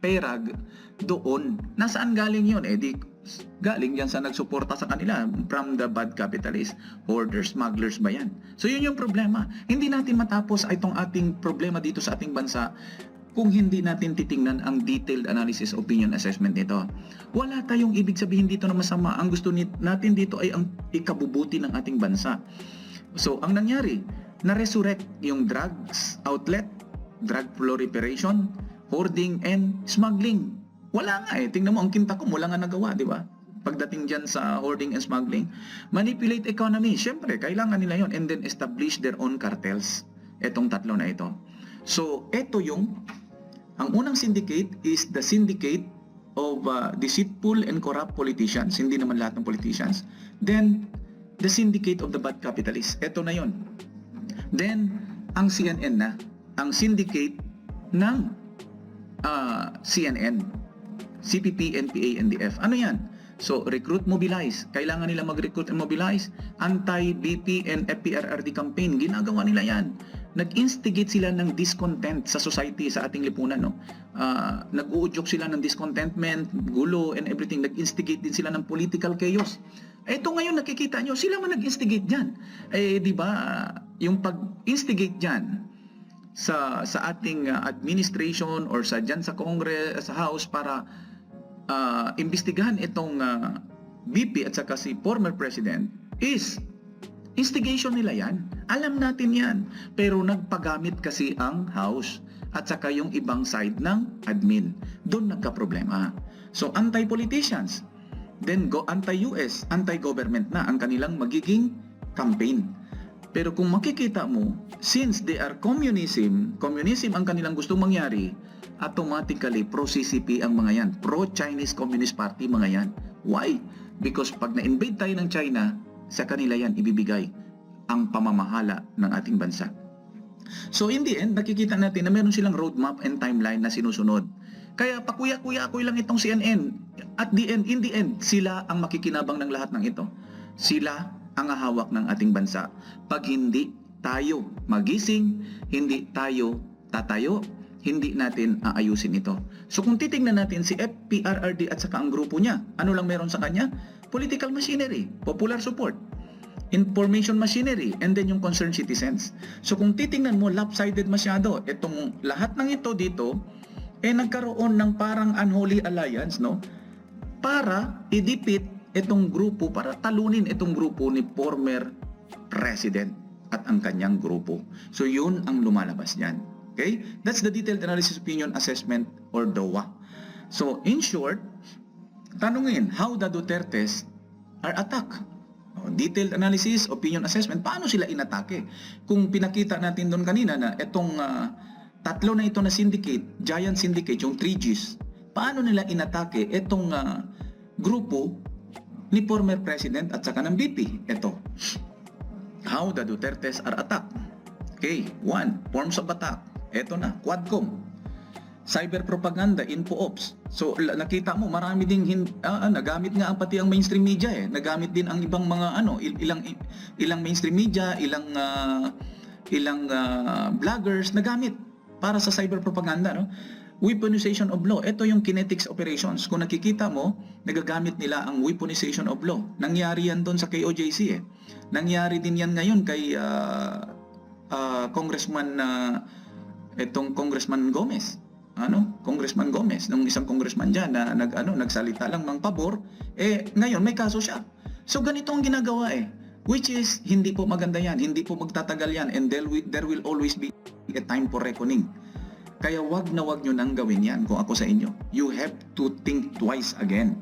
pera doon. Nasaan galing yun? Eh di, galing yan sa nagsuporta sa kanila from the bad capitalist, hoarders, smugglers ba yan? So yun yung problema. Hindi natin matapos itong ating problema dito sa ating bansa kung hindi natin titingnan ang detailed analysis opinion assessment nito. Wala tayong ibig sabihin dito na masama. Ang gusto natin dito ay ang ikabubuti ng ating bansa. So, ang nangyari, na-resurrect yung drugs outlet, drug proliferation, hoarding, and smuggling. Wala nga eh. Tingnan mo, ang kinta ko, wala nga nagawa, di ba? Pagdating dyan sa hoarding and smuggling. Manipulate economy. Siyempre, kailangan nila yon And then establish their own cartels. Etong tatlo na ito. So, ito yung, ang unang syndicate is the syndicate of uh, deceitful and corrupt politicians. Hindi naman lahat ng politicians. Then, the syndicate of the bad capitalists. Ito na yon. Then, ang CNN na, ang syndicate ng ah, CNN, CPP, NPA, NDF. Ano yan? So, recruit, mobilize. Kailangan nila mag-recruit and mobilize. Anti-BP and FPRRD campaign. Ginagawa nila yan. Nag-instigate sila ng discontent sa society, sa ating lipunan. No? Ah, nag-uudyok sila ng discontentment, gulo, and everything. Nag-instigate din sila ng political chaos. Ito ngayon nakikita nyo, sila man nag-instigate dyan. Eh, di ba, yung pag-instigate dyan, sa sa ating uh, administration or sa diyan sa Congress sa House para uh, imbestigahan itong uh, VP at saka si former president is instigation nila yan. Alam natin yan. Pero nagpagamit kasi ang House at saka yung ibang side ng admin. Doon nagka-problema. So anti-politicians, then go anti-US, anti-government na ang kanilang magiging campaign. Pero kung makikita mo, since they are communism, communism ang kanilang gustong mangyari, automatically pro-CCP ang mga yan. Pro-Chinese Communist Party mga yan. Why? Because pag na-invade tayo ng China, sa kanila yan ibibigay ang pamamahala ng ating bansa. So in the end, nakikita natin na meron silang roadmap and timeline na sinusunod. Kaya pakuya-kuya-kuy lang itong CNN. At the end, in the end, sila ang makikinabang ng lahat ng ito. Sila ang hahawak ng ating bansa. Pag hindi tayo magising, hindi tayo tatayo, hindi natin aayusin ito. So kung titingnan natin si FPRRD at saka ang grupo niya, ano lang meron sa kanya? Political machinery, popular support, information machinery, and then yung concerned citizens. So kung titingnan mo, lopsided masyado. Itong lahat ng ito dito, eh nagkaroon ng parang unholy alliance, no? Para idipit itong grupo, para talunin itong grupo ni former president at ang kanyang grupo. So yun ang lumalabas niyan. Okay? That's the detailed analysis opinion assessment or DOA. So in short, tanungin how the Dutertes are attacked. O, Detailed analysis, opinion assessment, paano sila inatake? Kung pinakita natin doon kanina na itong ah, tatlo na ito na syndicate, giant syndicate, yung 3Gs, paano nila inatake itong ah, grupo ni former president at saka ng BP? Ito. How the Dutertes are attacked. Okay, one, forms of attack. Ito na, Quadcom. Cyber propaganda, info ops. So nakita mo marami ding hin- ah, nagamit nga pati ang mainstream media eh. Nagamit din ang ibang mga ano, il- ilang ilang mainstream media, ilang ah, ilang ah, vloggers nagamit para sa cyber propaganda no. Weaponization of law. Ito yung kinetics operations. Kung nakikita mo, nagagamit nila ang weaponization of law. Nangyari yan doon sa KOJC eh. Nangyari din yan ngayon kay ah, ah, Congressman na itong Congressman Gomez. Ano? Congressman Gomez, nung isang congressman diyan na nag ano, nagsalita lang ng pabor, eh ngayon may kaso siya. So ganito ang ginagawa eh. Which is hindi po maganda 'yan, hindi po magtatagal 'yan and there will, there will always be a time for reckoning. Kaya wag na wag nyo nang gawin yan kung ako sa inyo. You have to think twice again.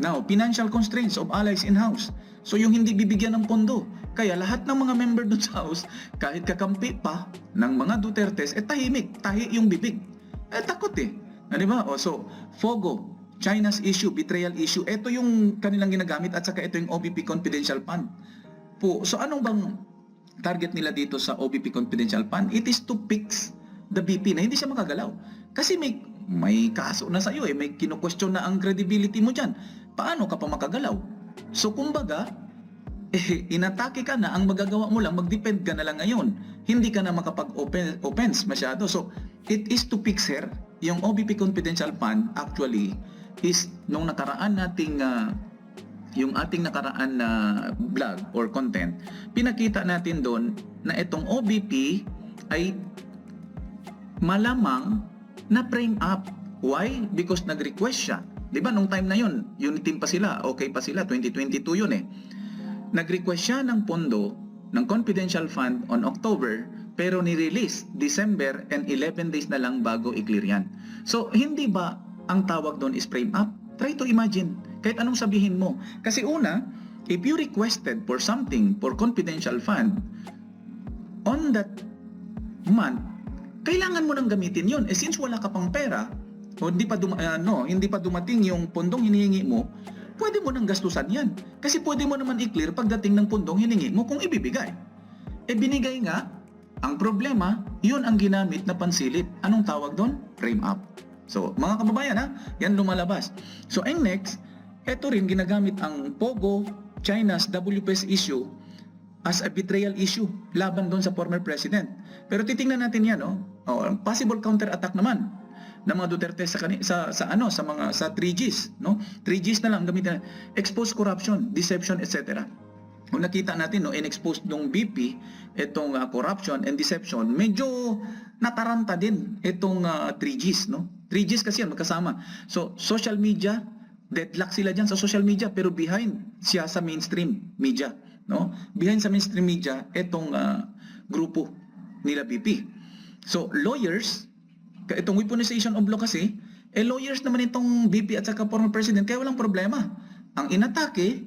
Now, financial constraints of allies in-house. So yung hindi bibigyan ng pondo. Kaya lahat ng mga member doon sa house, kahit kakampi pa ng mga Dutertes, eh tahimik, tahi yung bibig. Eh takot eh. Ah, di ba? O, so, FOGO, China's issue, betrayal issue, ito yung kanilang ginagamit at saka ito yung OBP confidential fund. Po, so anong bang target nila dito sa OBP confidential fund? It is to fix the BP na hindi siya makagalaw. Kasi may may kaso na sa iyo eh, may kino-question na ang credibility mo diyan. Paano ka pa makagalaw? So kumbaga, eh, inatake ka na, ang magagawa mo lang, mag-depend ka na lang ngayon. Hindi ka na makapag-offense masyado. So, it is to fix her yung OBP Confidential Fund actually is nung nakaraan nating ah, yung ating nakaraan na vlog or content, pinakita natin doon na itong OBP ay malamang na frame up. Why? Because nag-request siya. 'Di ba nung time na yun, unit team pa sila, okay pa sila, 2022 yun eh. Nag-request siya ng pondo ng confidential fund on October pero ni-release December and 11 days na lang bago i-clear yan. So, hindi ba ang tawag doon is frame up? Try to imagine. Kahit anong sabihin mo. Kasi una, if you requested for something for confidential fund on that month, kailangan mo nang gamitin yon. Eh since wala ka pang pera, o hindi pa dum- ano, hindi pa dumating yung pondong hinihingi mo, pwede mo nang gastusan yan. Kasi pwede mo naman i-clear pagdating ng pondong hiningi mo kung ibibigay. Eh binigay nga, ang problema, yun ang ginamit na pansilit. Anong tawag doon? Frame up. So, mga kababayan ha, yan lumalabas. So, ang next, eto rin ginagamit ang POGO, China's WPS issue as a betrayal issue laban doon sa former president. Pero titingnan natin yan, no? Oh, possible counter-attack naman ng mga Duterte sa, sa sa ano sa mga sa 3Gs, no? 3Gs na lang gamitin. Expose corruption, deception, etc. Kung nakita natin no, in-expose ng BP itong ah, corruption and deception, medyo nataranta din itong ah, 3Gs, no? 3Gs kasi yan magkasama. So, social media, deadlock sila diyan sa social media pero behind siya sa mainstream media, no? Behind sa mainstream media itong ah, grupo nila BP. So, lawyers, itong weaponization of law kasi, eh lawyers naman itong BP at saka former president, kaya walang problema. Ang inatake,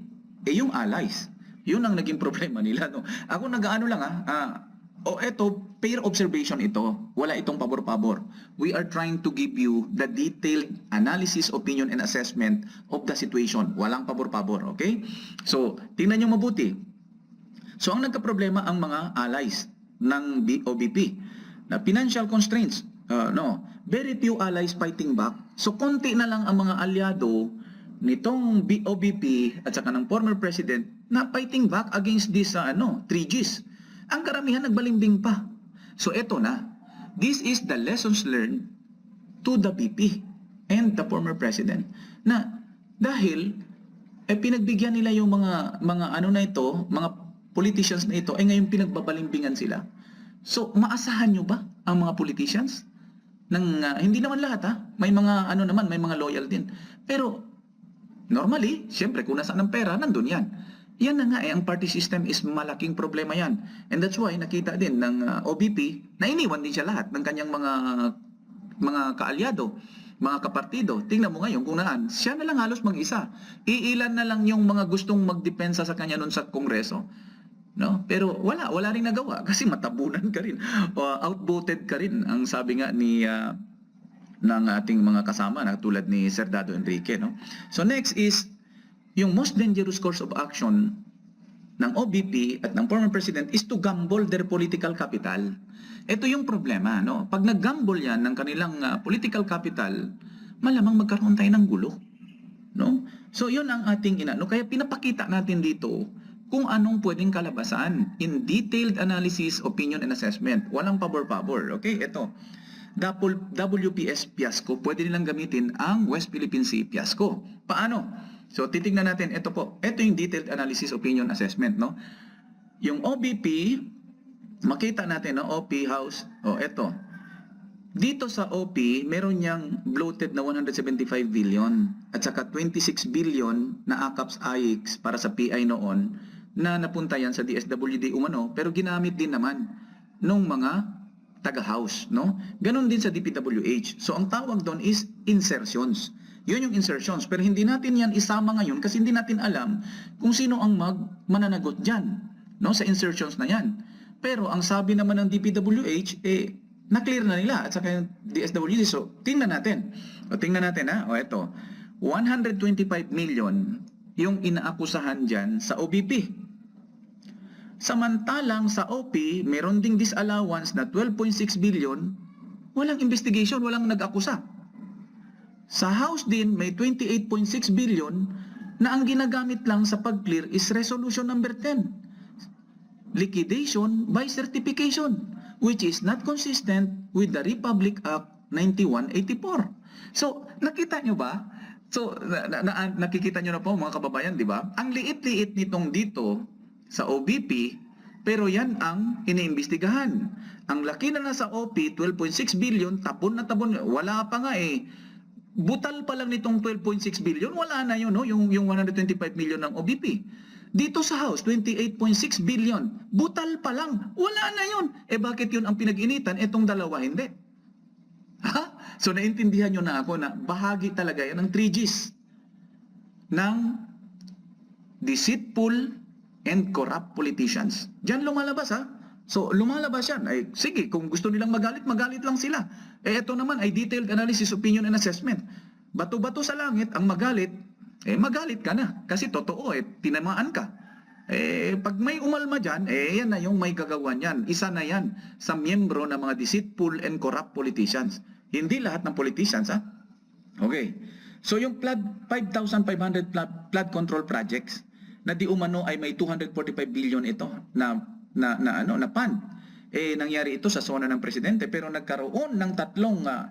eh yung allies. Yun ang naging problema nila. No? Ako nag-ano lang ah, ah, o eto, pair observation ito. Wala itong pabor-pabor. We are trying to give you the detailed analysis, opinion, and assessment of the situation. Walang pabor-pabor, okay? So, tingnan nyo mabuti. So ang nagka-problema ang mga allies ng B- OBP na financial constraints. uh, no, very few allies fighting back. So konti na lang ang mga alyado nitong OBP at saka ng former president na fighting back against this uh, ano, 3Gs. Ang karamihan nagbalimbing pa. So eto na. This is the lessons learned to the BP and the former president na dahil eh pinagbigyan nila yung mga mga ano na ito, mga politicians na ito, eh ngayon pinagbabalimbingan sila. So, maasahan nyo ba ang mga politicians? Nang, ah, hindi naman lahat ha, may mga ano naman, may mga loyal din. Pero, normally, siyempre kung nasaan ang pera, nandun yan. Yan na nga eh, ang party system is malaking problema yan. And that's why nakita din ng ah, OBP na iniwan din siya lahat ng kanyang mga mga kaalyado, mga kapartido. Tingnan mo ngayon kung naan, siya na lang halos mag-isa. Iilan na lang yung mga gustong magdepensa sa kanya noon sa Kongreso. No? Pero wala, wala ring nagawa kasi matabunan ka rin. O, outvoted ka rin ang sabi nga ni ah, ng ating mga kasama na tulad ni Sir Dado Enrique, no? So next is yung most dangerous course of action ng OBP at ng former president is to gamble their political capital. Ito yung problema, no? Pag nag-gamble yan ng kanilang ah, political capital, malamang magkaroon tayo ng gulo. No? So, yun ang ating inano. Kaya pinapakita natin dito kung anong pwedeng kalabasan in detailed analysis, opinion, and assessment. Walang pabor-pabor. Okay, ito. WPS fiasco, pwede nilang gamitin ang West Philippine Sea fiasco. Paano? So, titingnan natin. Ito po. Ito yung detailed analysis, opinion, assessment. No? Yung OBP, makita natin, no? OP House. O, ito. Dito sa OP, meron niyang bloated na 175 billion at saka 26 billion na ACAPS AIX para sa PI noon na napunta yan sa DSWD umano pero ginamit din naman nung mga taga-house, no? Ganon din sa DPWH. So ang tawag doon is insertions. Yun yung insertions. Pero hindi natin yan isama ngayon kasi hindi natin alam kung sino ang mag mananagot dyan, no? Sa insertions na yan. Pero ang sabi naman ng DPWH, eh, na-clear na nila at saka yung DSWD. So, tingnan natin. O, tingnan natin ha. O, ito. 125 million yung inaakusahan dyan sa OBP. Samantalang sa OP, meron ding disallowance na 12.6 billion, walang investigation, walang nag-akusa. Sa House din, may 28.6 billion na ang ginagamit lang sa pag-clear is Resolution number 10. Liquidation by certification, which is not consistent with the Republic Act 9184. So, nakita nyo ba? So, na, na- na- nakikita nyo na po mga kababayan, di ba? Ang liit-liit nitong dito sa OBP, pero yan ang iniimbestigahan. Ang laki na nasa OP, 12.6 billion, tapon na tapon, wala pa nga eh. Butal pa lang nitong 12.6 billion, wala na yun, no? yung, yung 125 million ng OBP. Dito sa House, 28.6 billion. Butal pa lang. Wala na yun. Eh bakit yun ang pinag-initan? Etong dalawa hindi. Ha? So naintindihan nyo na ako na bahagi talaga yan ng 3Gs ng deceitful and corrupt politicians. Diyan lumalabas ha. So lumalabas yan. Ay, sige, kung gusto nilang magalit, magalit lang sila. Eh ito naman ay detailed analysis, opinion and assessment. Bato-bato sa langit, ang magalit, eh magalit ka na. Kasi totoo, eh, tinamaan ka. Eh, pag may umalma dyan, eh, yan na yung may gagawa niyan. Isa na yan sa miyembro ng mga deceitful and corrupt politicians. Hindi lahat ng politicians, ha? Okay. So yung flood, 5,500 flood, flood control projects na di umano ay may 245 billion ito na na, na ano na fund. Eh nangyari ito sa zona ng presidente pero nagkaroon ng tatlong ah,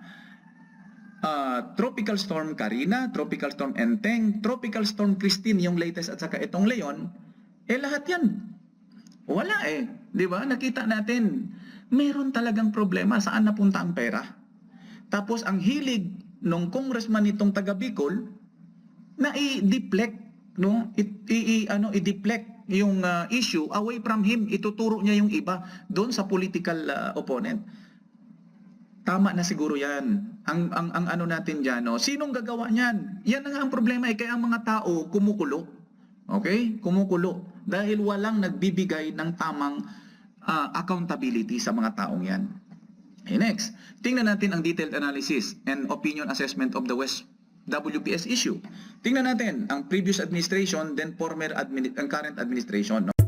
ah, tropical storm Karina, tropical storm Enteng, tropical storm Christine yung latest at saka itong Leon, eh lahat yan wala eh. Di ba? Nakita natin, meron talagang problema saan napunta ang pera. Tapos ang hilig nung congressman nitong taga Bicol na i-deflect, no? I, i- i- ano, i-deflect yung ah, issue away from him, ituturo niya yung iba doon sa political ah, opponent. Tama na siguro 'yan. Ang ang ang ano natin diyan, no? Sinong gagawa niyan? Yan na nga ang problema eh kaya ang mga tao kumukulo. Okay? Kumukulo dahil walang nagbibigay ng tamang ah, accountability sa mga taong 'yan. Okay, next. Tingnan natin ang detailed analysis and opinion assessment of the West WPS issue. Tingnan natin ang previous administration then former admini- ang current administration, no?